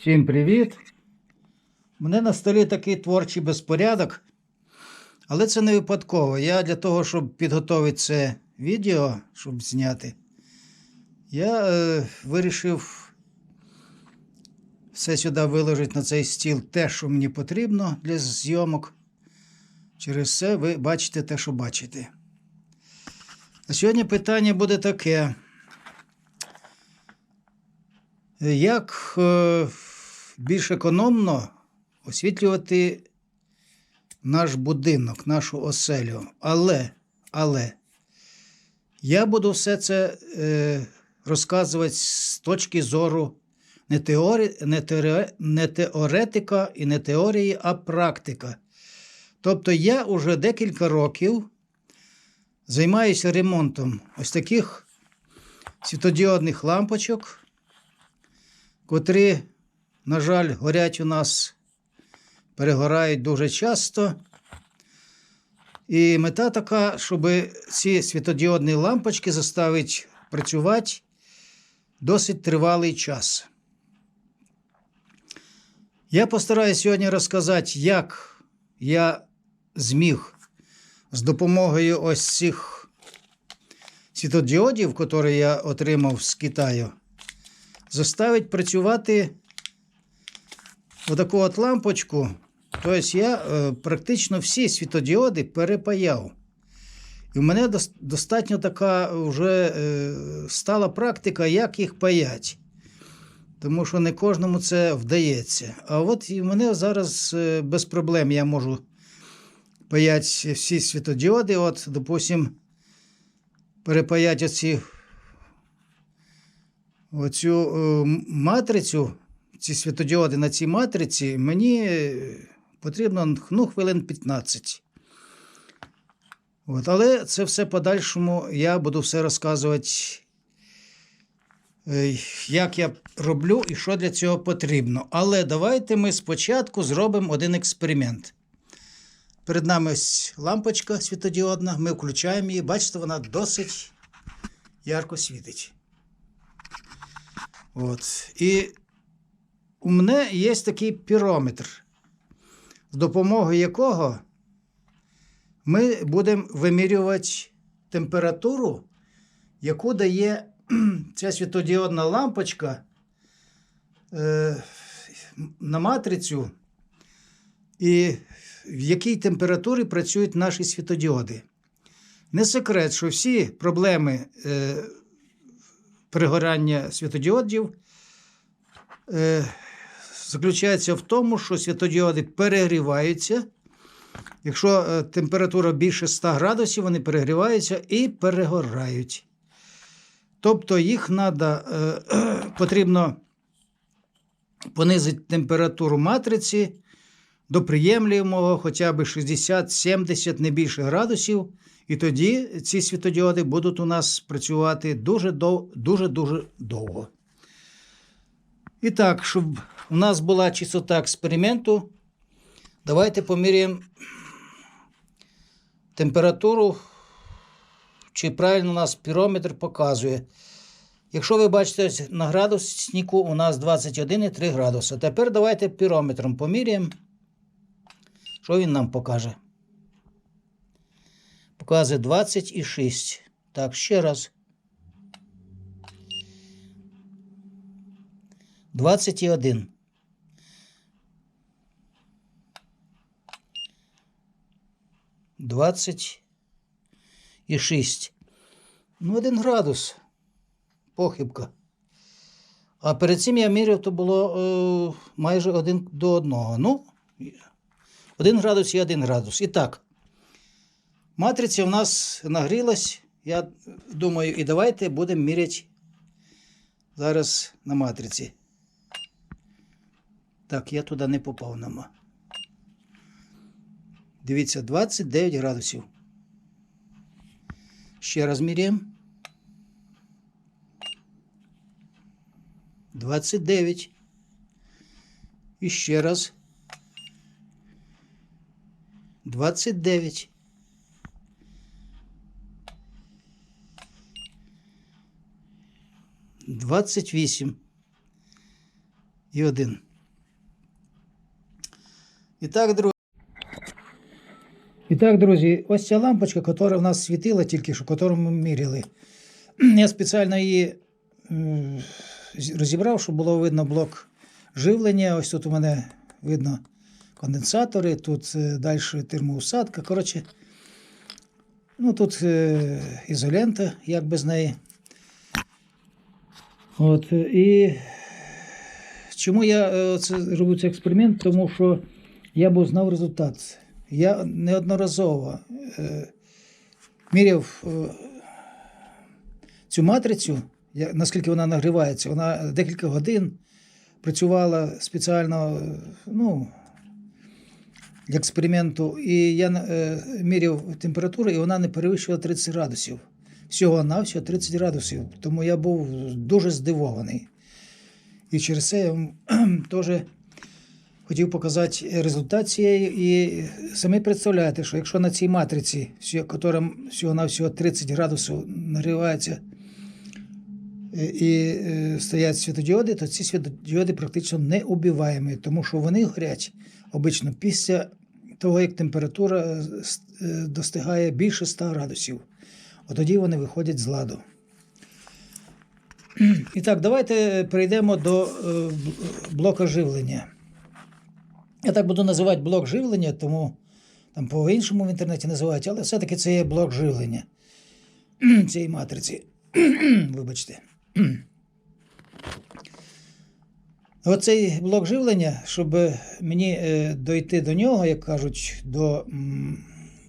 Всім привіт! Мене на столі такий творчий безпорядок, але це не випадково. Я для того, щоб підготувати це відео, щоб зняти, я е, вирішив все сюди виложити на цей стіл те, що мені потрібно для зйомок. Через це ви бачите те, що бачите. А сьогодні питання буде таке. Як е, більш економно освітлювати наш будинок, нашу оселю? Але, але я буду все це е, розказувати з точки зору не, теорі, не, теоре, не теоретика і не теорії, а практика. Тобто я вже декілька років займаюся ремонтом ось таких світодіодних лампочок котрі, на жаль, горять у нас, перегорають дуже часто. І мета така, щоб ці світодіодні лампочки заставити працювати досить тривалий час. Я постараюся сьогодні розказати, як я зміг з допомогою ось цих світодіодів, які я отримав з Китаю, заставить працювати отаку от лампочку. Тобто я е, практично всі світодіоди перепаяв. І в мене дос- достатньо така вже е, стала практика, як їх паять. Тому що не кожному це вдається. А от і в мене зараз е, без проблем я можу паяти всі світодіоди. От, допустим, перепаяти оці оцю е, матрицю, ці світодіоди на цій матриці, мені е, потрібно ну, хвилин 15. От, але це все подальшому я буду все розказувати, як я роблю і що для цього потрібно. Але давайте ми спочатку зробимо один експеримент. Перед нами ось лампочка світодіодна, ми включаємо її. Бачите, вона досить ярко світить. От. І у мене є такий пірометр, з допомогою якого ми будемо вимірювати температуру, яку дає ця світодіодна лампочка е, на матрицю, і в якій температурі працюють наші світодіоди. Не секрет, що всі проблеми е, пригорання світодіодів е, заключається в тому, що світодіоди перегріваються. Якщо е, температура більше 100 градусів, вони перегріваються і перегорають. Тобто їх е, потрібно понизити температуру матриці до приємлемого хоча б 60-70 не більше градусів. І тоді ці світодіоди будуть у нас працювати дуже дуже-дуже довго. І так, щоб у нас була чистота експерименту, давайте поміряємо температуру, чи правильно у нас пірометр показує. Якщо ви бачите на градуснику, у нас 21,3 градуса. Тепер давайте пірометром поміряємо. Що він нам покаже? Показує 26. Так, ще раз. 21. Двадцять і шість. Ну, один градус. Похибка. А перед цим я міряв, то було е, майже один до одного. Ну, один градус і один градус. І так. Матриця в нас нагрілась. Я думаю, і давайте будемо міряти зараз на матриці. Так, я туди не попав нема. Дивіться, 29 градусів. Ще раз міряємо. 29. І ще раз. 29. Двадцять вісім. І один. І так, друзі. І так, друзі, ось ця лампочка, яка в нас світила тільки що, яку ми міряли. Я спеціально її розібрав, щоб було видно блок живлення. Ось тут у мене видно конденсатори, тут далі термоусадка. Коротше, ну тут е, ізолента, як без неї. От, е, і чому я е, це, роблю цей експеримент? Тому що я був знав результат. Я неодноразово е, міряв е, цю матрицю, наскільки вона нагрівається. Вона декілька годин працювала спеціально е, ну, для експерименту. І я міряв температуру, і вона не перевищувала 30 градусів. Всього на всього 30 градусів. Тому я був дуже здивований. І через це я теж хотів показати результат цієї. І самі представляєте, що якщо на цій матриці, яка всього на всього 30 градусів нагрівається е, і е, стоять світодіоди, то ці світодіоди практично не убиваємі, тому що вони горять обично після того, як температура е, достигає більше 100 градусів. Тоді вони виходять з ладу. І так, давайте перейдемо до блока живлення. Я так буду називати блок живлення, тому там по-іншому в інтернеті називають, але все-таки це є блок живлення цієї матриці. Вибачте. Оцей блок живлення, щоб мені е, дойти до нього, як кажуть, до,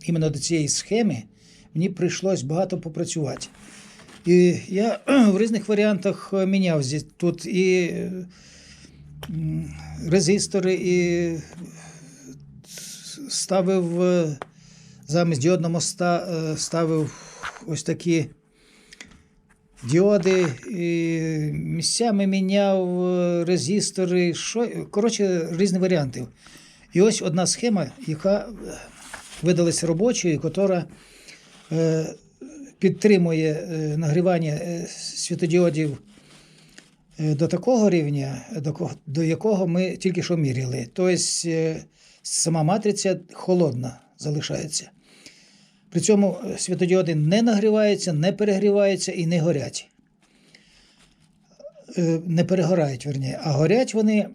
іменно до цієї схеми, мені прийшлось багато попрацювати. І я в різних варіантах міняв тут і резистори, і ставив замість діодного моста ставив ось такі діоди, і місцями міняв резистори, що, коротше, різні варіанти. І ось одна схема, яка видалась робочою, яка підтримує нагрівання світодіодів до такого рівня, до якого ми тільки що міряли. Тобто сама матриця холодна залишається. При цьому світодіоди не нагріваються, не перегріваються і не горять. Не перегорають, верні, а горять вони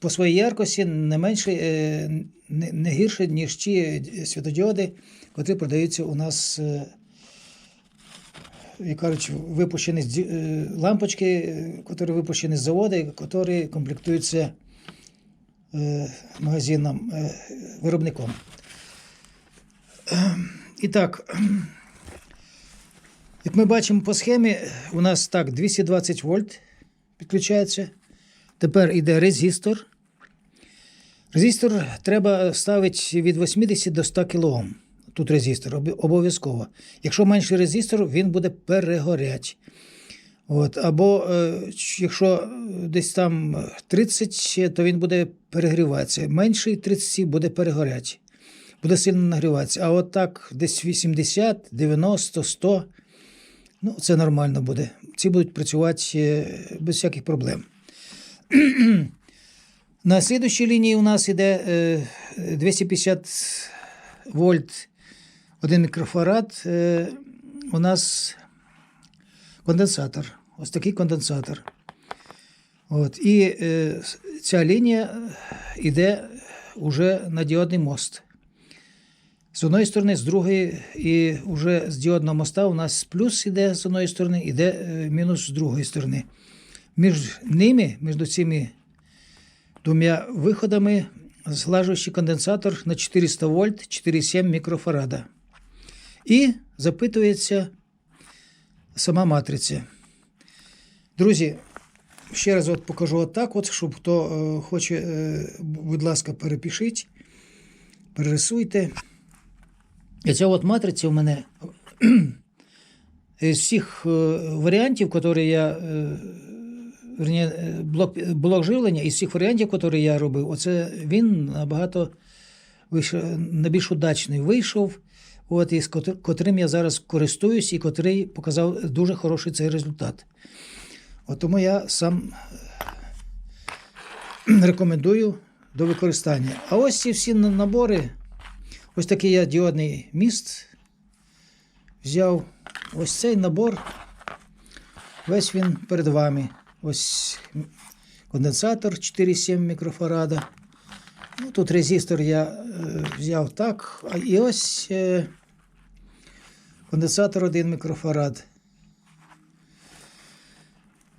по своїй яркості не менше, не гірше, ніж ті світодіоди, котрі продаються у нас, як кажуть, випущені з лампочки, які випущені з заводу, які комплектуються магазином, виробником. І так, як ми бачимо по схемі, у нас так 220 вольт підключається. Тепер йде резистор. Резистор треба ставити від 80 до 100 кОм. Тут резистор обов'язково. Якщо менший резистор, він буде перегорять. От, Або е, якщо десь там 30, то він буде перегріватися. Менший 30 буде перегорять. Буде сильно нагріватися. А от так десь 80, 90, 100. Ну, це нормально буде. Ці будуть працювати без всяких проблем. На слідущій лінії у нас йде 250 вольт, один мікрофарад. У нас конденсатор. Ось такий конденсатор. От. І ця лінія йде вже на діодний мост. З одної сторони, з другої, і вже з діодного моста у нас плюс іде з одної сторони, іде мінус з другої сторони. Між ними, між цими двома виходами, зглажуючий конденсатор на 400 вольт 4,7 мікрофарада. І запитується сама матриця. Друзі, ще раз от покажу отак, от, щоб хто е, хоче, е, будь ласка, перепишіть, перерисуйте. І ця от матриця у мене з всіх варіантів, які я е, верні, блок, блок живлення, із всіх варіантів, які я робив, оце він набагато вийшов, найбільш удачний вийшов, от, із котрим я зараз користуюсь і котрий показав дуже хороший цей результат. От Тому я сам рекомендую до використання. А ось ці всі набори, ось такий я діодний міст взяв. Ось цей набор. Весь він перед вами. Ось конденсатор 4,7 мікрофарада. Ну, тут резистор я е, взяв так. І ось е, конденсатор 1 мікрофарад.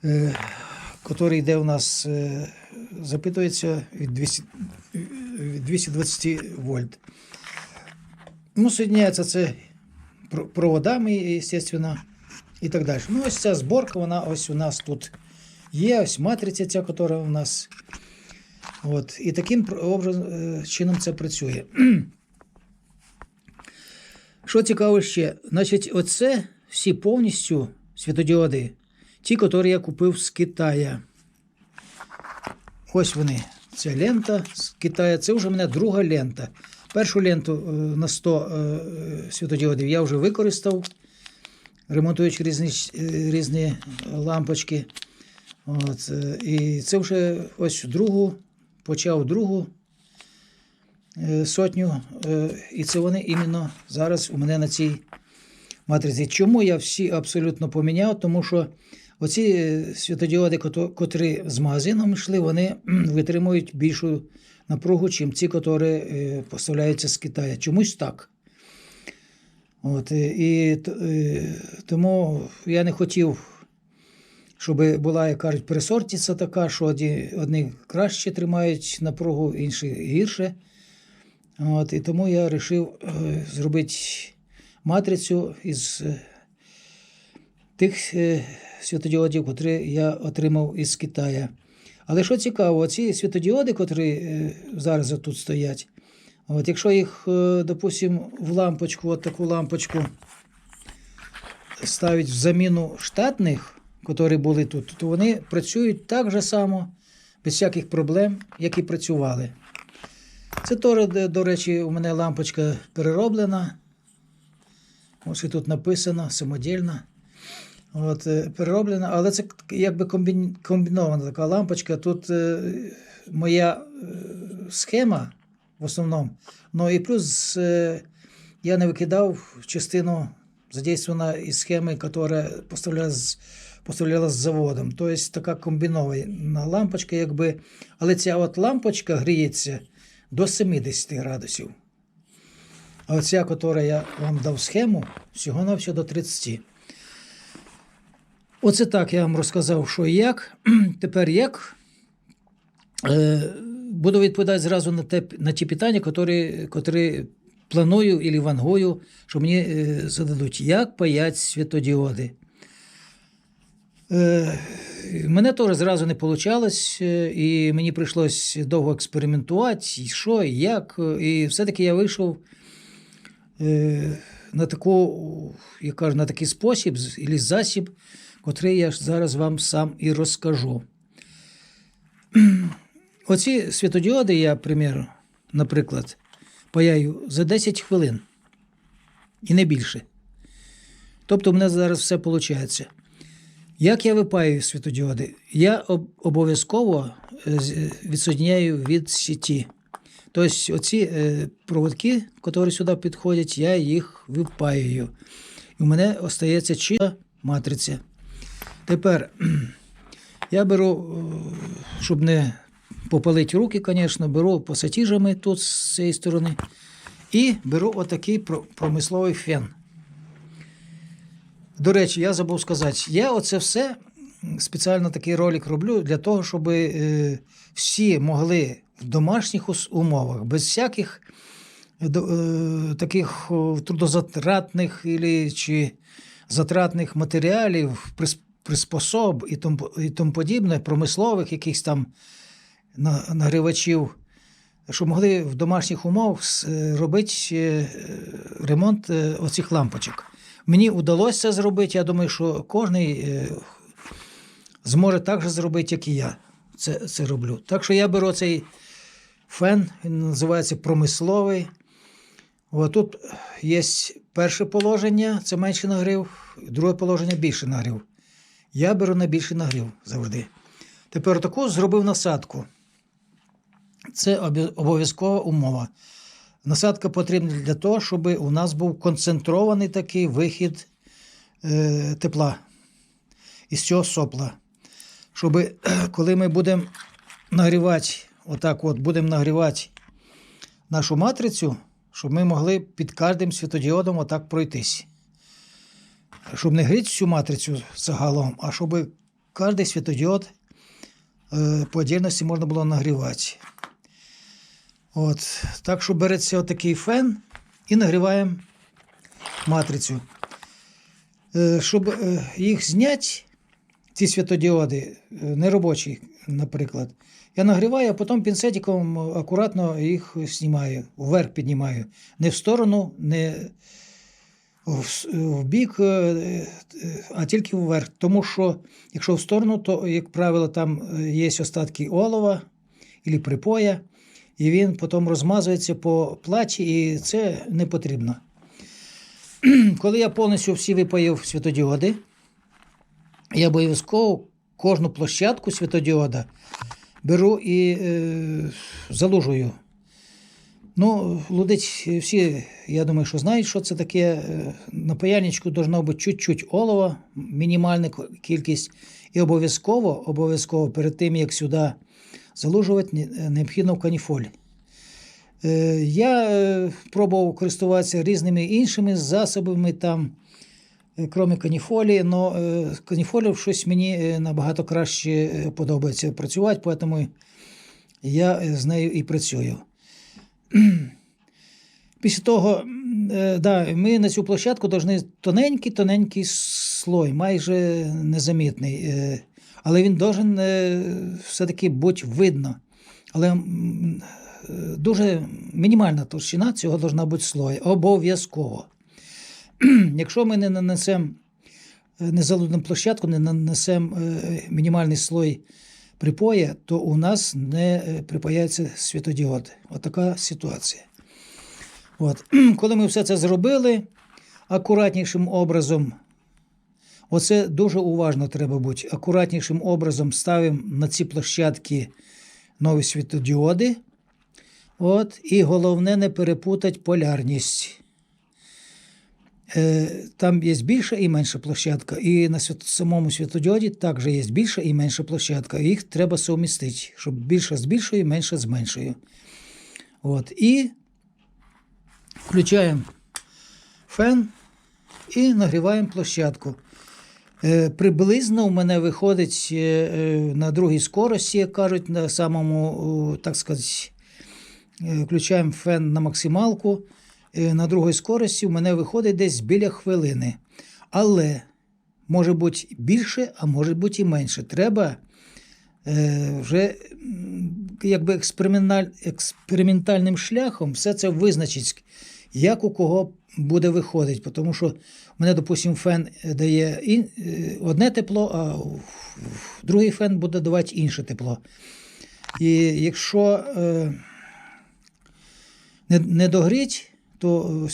Е, який йде у нас, е, запитується від 200, е, від 220 вольт. Ну, соединяється це проводами, звісно, і так далі. Ну, ось ця зборка, вона ось у нас тут є, ось матриця ця, яка у нас. От. І таким е, чином це працює. Що цікаво ще, значить, оце всі повністю світодіоди, ті, які я купив з Китая. Ось вони. Це лента з Китаю. Це вже в мене друга лента. Першу ленту е, на 100 е, світодіодів я вже використав, ремонтуючи різні, е, різні лампочки. От, і це вже ось другу, почав другу сотню. е, І це вони іменно зараз у мене на цій матриці. Чому я всі абсолютно поміняв? Тому що оці е, світодіоди, котрі з магазином йшли, вони витримують більшу напругу, чим ці, е, поставляються з Китаю. Чомусь так. От, е, і е, тому я не хотів, щоб була, як кажуть, пересортиця така, що одні краще тримають напругу, інші гірше. От, і тому я вирішив е, зробити матрицю із е, тих е, світодіодів, які я отримав із Китаю. Але що цікаво, ці світодіоди, які зараз тут стоять, от якщо їх, допустимо, в лампочку, от таку лампочку ставить в заміну штатних, які були тут, то вони працюють так же само, без всяких проблем, як і працювали. Це теж, до речі, у мене лампочка перероблена. Ось і тут написано самодільна. От, е, перероблена, але це якби комбін- комбінована така лампочка. Тут е, моя е, схема в основному. Ну і плюс е, я не викидав частину задействована із схеми, яка поставлялась, поставлялась з заводом. Тобто така комбінована лампочка, якби. Але ця от лампочка гріється до 70 градусів. А оця, яка я вам дав схему, всього-навсього до 30. Оце так я вам розказав, що і як. Тепер як. Е, буду відповідати зразу на, те, на ті питання, котрі, котрі планую і вангую, що мені е, зададуть. Як паять світодіоди? Е, мене теж зразу не вийшло, і мені прийшлось довго експериментувати, що, як. І все-таки я вийшов е, на таку, я кажу, на такий спосіб, і засіб, котрий я зараз вам сам і розкажу. Оці світодіоди я, приміру, наприклад, паяю за 10 хвилин і не більше. Тобто, в мене зараз все виходить. Як я випаюю світодіоди? Я обов'язково е, відсоединяю від сіті. Тобто, оці е, проводки, які сюди підходять, я їх випаюю. І у мене остається чиста матриця. Тепер я беру, е, щоб не попалити руки, звісно, беру пасатіжами тут з цієї сторони і беру отакий промисловий фен. До речі, я забув сказати, я оце все спеціально такий ролик роблю для того, щоб е, всі могли в домашніх умовах, без всяких е, е, таких трудозатратних чи затратних матеріалів, прис- приспособ і тому, і тому подібне, промислових якихось там на- нагрівачів, щоб могли в домашніх умовах робити ремонт оцих лампочок. Мені вдалося це зробити. Я думаю, що кожен зможе так же зробити, як і я це, це роблю. Так що я беру цей фен, він називається промисловий. О, тут є перше положення, це менше нагрів, друге положення більше нагрів. Я беру на більший нагрів завжди. Тепер таку зробив насадку. Це обов'язкова умова. Насадка потрібна для того, щоб у нас був концентрований такий вихід е, тепла із цього сопла. Щоб коли ми будемо нагрівати, отак от будемо нагрівати нашу матрицю, щоб ми могли під кожним світодіодом отак пройтись. Щоб не гріти всю матрицю загалом, а щоб кожен світодіод е, по отдельності можна було нагрівати. От. Так що береться отакий фен і нагріваємо матрицю. Е, Щоб е, їх зняти, ці світодіоди, е, неробочі, наприклад, я нагріваю, а потім пінцетиком акуратно їх знімаю, вверх піднімаю. Не в сторону, не в, бік, а тільки вверх. Тому що, якщо в сторону, то, як правило, там є остатки олова або припоя, і він потім розмазується по платі, і це не потрібно. Коли я повністю всі випоїв світодіоди, я обов'язково кожну площадку світодіода беру і е, залужую. Ну, лудить всі, я думаю, що знають, що це таке. Е, На паяльничку должно бути чуть-чуть олова, мінімальна кількість. І обов'язково, обов'язково перед тим, як сюди залужувати, необхідно в каніфоль. Е, Я е, пробував користуватися різними іншими засобами там, е, крім каніфолі, але каніфолів щось мені е, набагато краще е, подобається працювати, тому я е, з нею і працюю. Після того, е, да, ми на цю площадку повинні тоненький-тоненький слой, майже незамітний. е, Але він должен е, все-таки бути видно. Але дуже мінімальна товщина цього должна бути слой. Обов'язково. Якщо ми не нанесемо не залуднемо площадку, не нанесемо мінімальний слой припоя, то у нас не е, припаяється світодіод. Отака ситуація. От. Коли ми все це зробили акуратнішим образом, оце дуже уважно треба бути. Акуратнішим образом ставимо на ці площадки нові світодіоди. От, і головне не перепутати полярність. Е, Там є більша і менша площадка. І на самому світодіоді також є більша і менша площадка. Їх треба совмістити, щоб більша з більшою, менша з меншою. От. І включаємо фен і нагріваємо площадку. Е, Приблизно у мене виходить е, на другій скорості, як кажуть, на самому, так сказати, включаємо фен на максималку. Е, На другій скорості у мене виходить десь біля хвилини. Але може бути більше, а може бути і менше. Треба е, вже якби експерименталь, експериментальним шляхом все це визначити, як у кого буде виходити. Тому що в мене, допустимо, фен дає е, одне тепло, а другий фен буде давати інше тепло. І якщо не догріть, то е,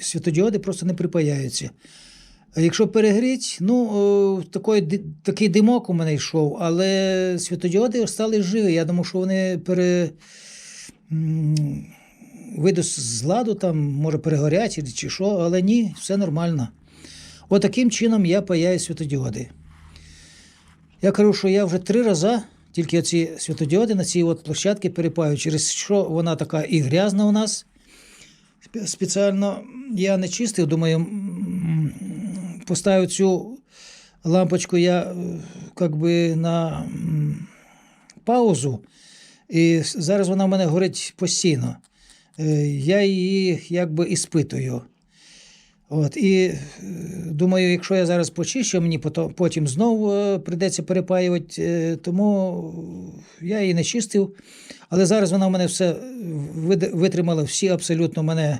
світодіоди просто не припаяються. Якщо перегріть, ну е, такий, такий димок у мене йшов, але світодіоди стали живі. Я думав, що вони пере. Вийдуть з ладу, там, може, перегорять чи- що, але ні, все нормально. Отаким чином я паяю світодіоди. Я кажу, що я вже три рази тільки ці світодіоди на цій от площадці перепаю, через що вона така і грязна у нас. Спе- Спеціально я не чистив, думаю, поставив цю лампочку я е, как би на паузу, і зараз вона в мене горить постійно. Е, Я її якби іспитую. От, і е, думаю, якщо я зараз почищу, мені потім знову е, прийдеться перепаювати, е, тому я її не чистив. Але зараз вона в мене все витримала всі абсолютно мене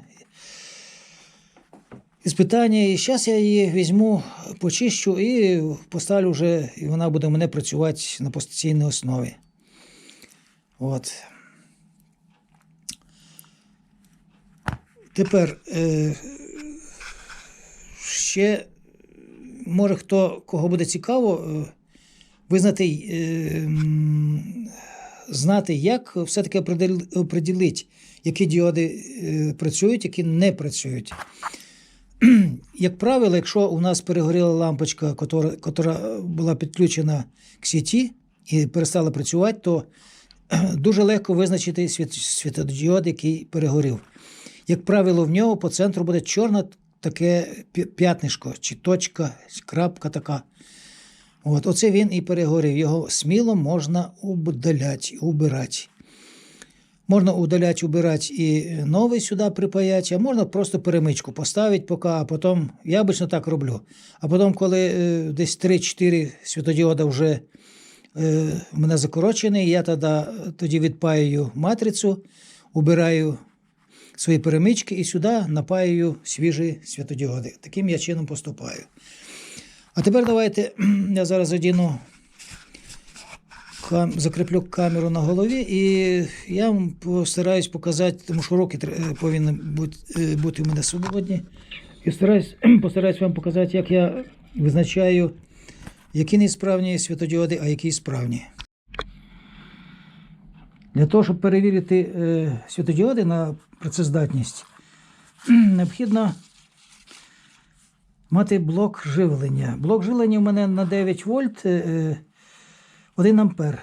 іспитання. І зараз я її візьму, почищу і поставлю вже, і вона буде в мене працювати на постійній основі. От. Тепер е, ще, може, хто кого буде цікаво, е, визнати е, знати, як все-таки оприділити, які діоди е, працюють, які не працюють. Як правило, якщо у нас перегоріла лампочка, яка була підключена к сіті і перестала працювати, то дуже легко визначити світ, світодіод, який перегорів. Як правило, в нього по центру буде чорне таке п'ятнишко, чи точка, крапка така. От, оце він і перегорів. Його сміло можна удаляти, убирати. Можна удаляти, убирати і новий сюди припаяти, а можна просто перемичку поставити поки, а потім, я обично так роблю. А потім, коли е, десь 3-4 світодіода вже е, в мене закорочений, я тоді, тоді відпаюю матрицю, убираю свої перемички і сюди напаюю свіжі світодіоди. Таким я чином поступаю. А тепер давайте я зараз одіну, кам, закріплю камеру на голові, і я вам постараюсь показати, тому що руки е, повинні бути, е, бути у мене свободні. І стараюсь, постараюсь вам показати, як я визначаю, які несправні світодіоди, а які справні. Для того, щоб перевірити е, світодіоди на працездатність, необхідно мати блок живлення. Блок живлення у мене на 9 вольт е, 1 ампер.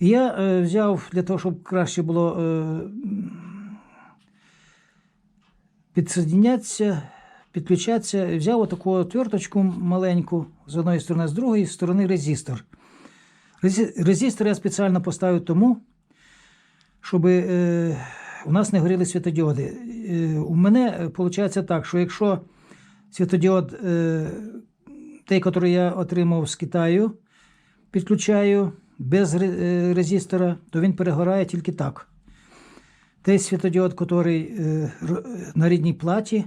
Я е, взяв для того, щоб краще було е, підсоединятися, підключатися, взяв отаку отверточку маленьку з одної сторони, з другої сторони резистор. Резистор я спеціально поставив тому, щоб е, у нас не горіли світодіоди. Е, у мене виходить так, що якщо світодіод, е, той, який я отримав з Китаю, підключаю без е, резистора, то він перегорає тільки так. Той світодіод, який е, на рідній платі,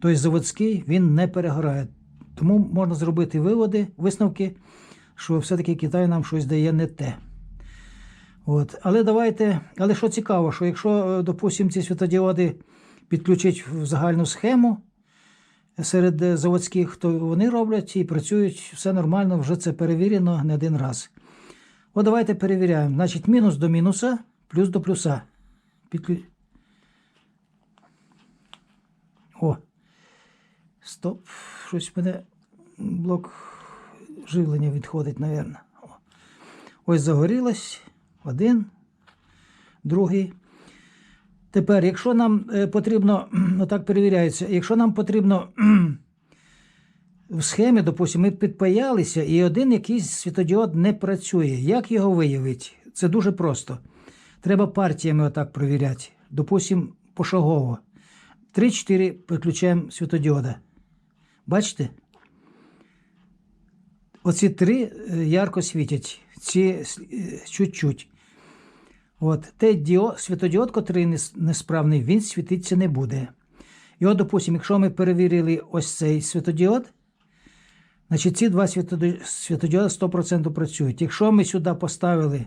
той заводський, він не перегорає. Тому можна зробити виводи, висновки, що все-таки Китай нам щось дає не те. От. Але давайте, але що цікаво, що якщо, е, допустимо, ці світодіоди підключити в загальну схему серед е, заводських, то вони роблять і працюють все нормально, вже це перевірено не один раз. От давайте перевіряємо. Значить, мінус до мінуса, плюс до плюса. Підклю... О. Стоп. Щось мене блок живлення відходить, мабуть. Ось загорілось. Один, другий. Тепер, якщо нам е, потрібно, отак перевіряється, якщо нам потрібно в схемі, допустимо, ми підпаялися, і один якийсь світодіод не працює. Як його виявити? Це дуже просто. Треба партіями отак перевіряти. Допустимо, пошагово. 3-4 підключаємо світодіода. Бачите? Оці три е, ярко світять, ці е, чуть-чуть. От, той діод, світодіод, який несправний, він світитися не буде. І от, допустимо, якщо ми перевірили ось цей світодіод, значить ці два світоді- світодіоди 100% працюють. Якщо ми сюди поставили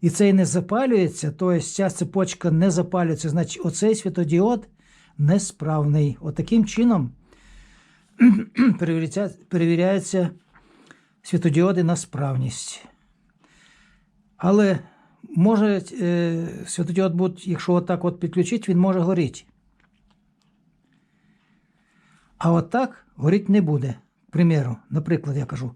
і цей не запалюється, то ця цепочка не запалюється, значить оцей світодіод несправний. От чином перевіряються світодіоди на справність. Але може е, світодіод бути, якщо отак от підключити, він може горіти. А отак горіти не буде. К примеру, наприклад, я кажу.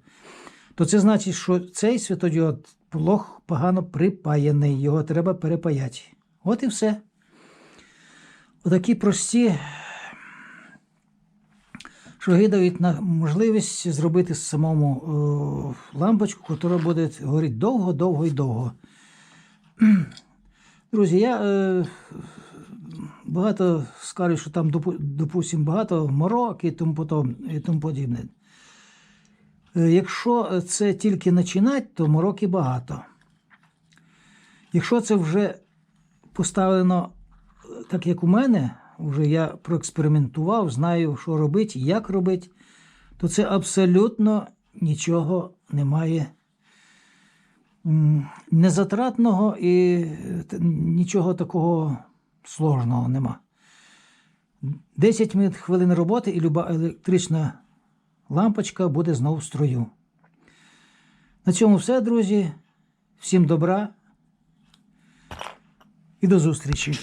То це значить, що цей світодіод плохо погано припаяний, його треба перепаяти. От і все. Отакі прості шаги дають на можливість зробити самому е, лампочку, яка буде горіти довго, довго і довго. Друзі, я е, багато скажу, що там, допу- допустим, багато морок і тому, потом, і тому подібне. Е, Якщо це тільки починати, то мороки багато. Якщо це вже поставлено е, так, як у мене, вже я проекспериментував, знаю, що робити, як робити, то це абсолютно нічого немає незатратного і е, нічого такого сложного нема. 10 минут хвилин роботи і люба електрична лампочка буде знову в строю. На цьому все, друзі. Всім добра і до зустрічі.